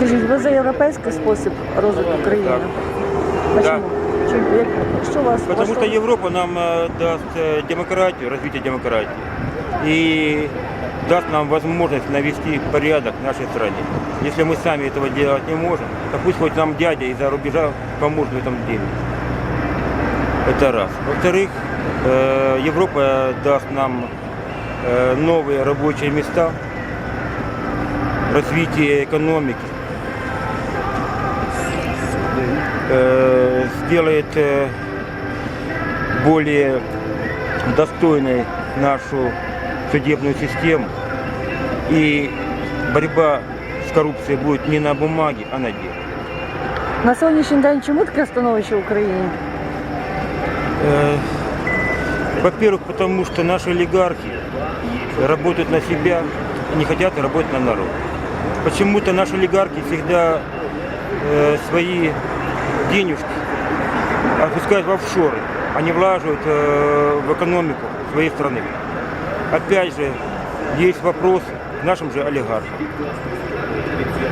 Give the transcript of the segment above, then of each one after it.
Скажіть, ви за європейський спосіб розвитку країни? Так. Почему? Чим- як- Що вас Потому что влаштовує? Европа нам э, даст э, демократию, развитие демократии. И даст нам возможность навести порядок в нашей стране. Если мы сами этого делать не можем, то пусть хоть нам дядя из-за рубежа поможет в этом деле. Это раз. Во-вторых, э, Европа даст нам э, новые рабочие места, развитие экономики, э, сделает э, более достойной нашу судебную систему. И борьба с коррупцией будет не на бумаге, а на деле. На сьогоднішній день чому таке становище в Україні? Э, Во-первых, потому что наши олигархи работают на себя и не хотят работать на народ. Почему-то наши олигархи всегда э, свои денежки отпускают в офшоры, они влаживают э, в экономику своей страны. Опять же, есть вопросы к нашим же олигархам.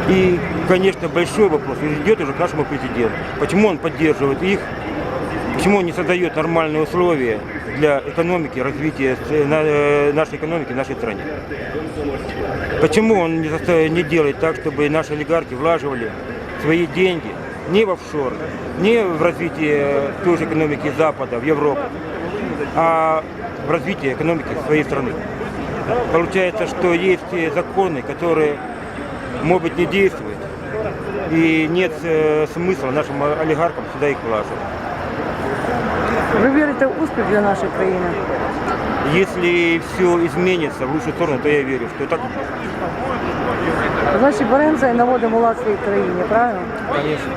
И, конечно, большой вопрос идет уже к нашему президенту. Почему он поддерживает их Почему он не создает нормальные условия для экономики, развития э, э, нашей экономики нашей стране? Почему он не делает так, чтобы наши олигархи влаживали свои деньги не в офшоры, не в развитие той же экономики Запада, в Европу, а в развитие экономики своей страны? Получается, что есть э, законы, которые, может быть, не действуют, и нет э, смысла нашим олигархам сюда их влаживать. Ви вірите в успіх для нашої країни? Если все изменится в лучшую сторону, то я верю, что так будет. Значить, беремо це і наводимо лад в своїй країні, правильно? Конечно.